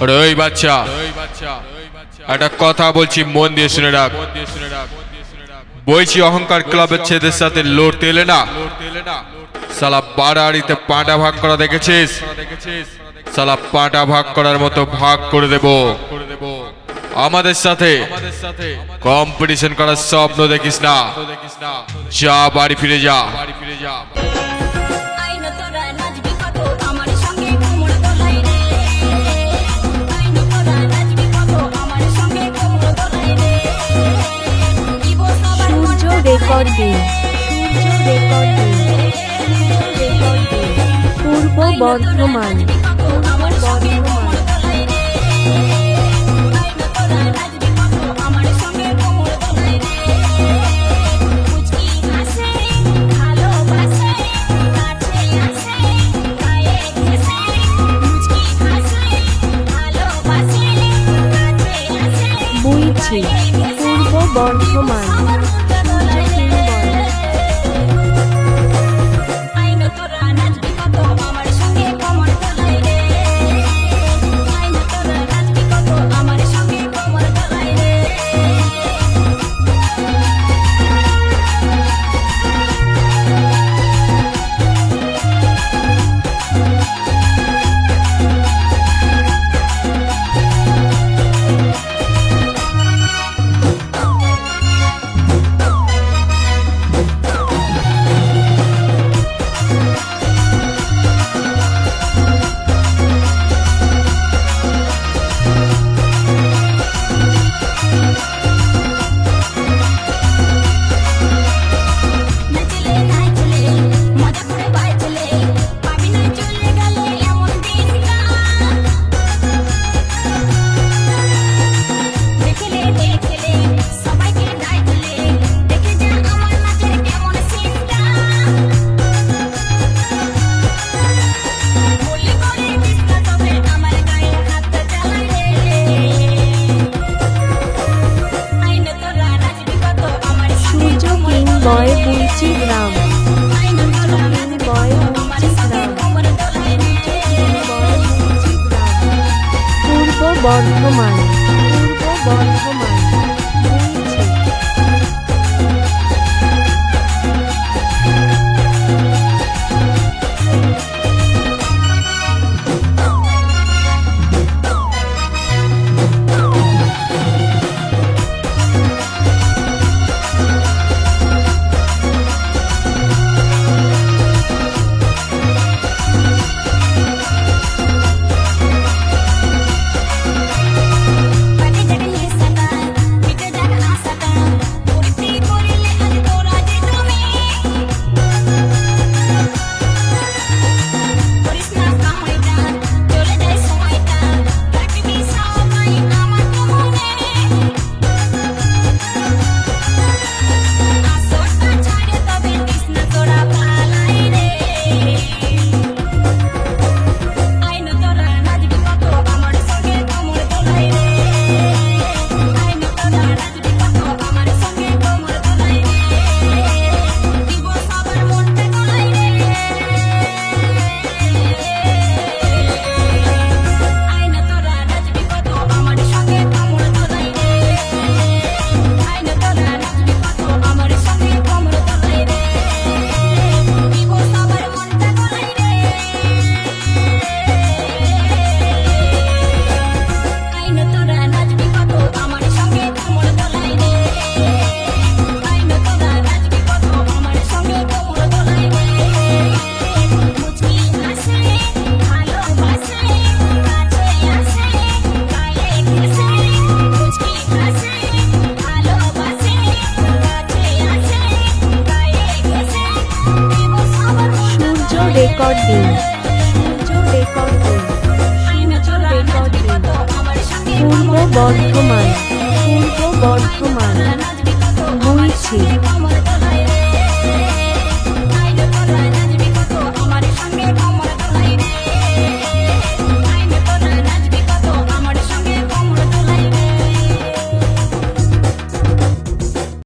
রই বাচ্চা। একটা কথা বলছি, মন দিয়ে শুনে রাখ। বলছি অহংকার ক্লাবের ছেদের সাথে লড়তে এলে না? সালা বাড়াড়িতে পাটা ভাগ করা দেখেছিস? সালা পাটা ভাগ করার মতো ভাগ করে দেব। আমাদের সাথে কম্পিটিশন করার স্বপ্ন দেখিস না। যা বাড়ি ফিরে যা বাড়ি ফিরে যা। বর্ধমান। বয় বুলচি গ্রাম। বয় বুলচি গ্রাম পূর্ব বর্ধমান। পূর্ব বর্ধমান। রেকর্ডিং। পূর্ব বর্ধমান পূর্ব বর্ধমান বইছি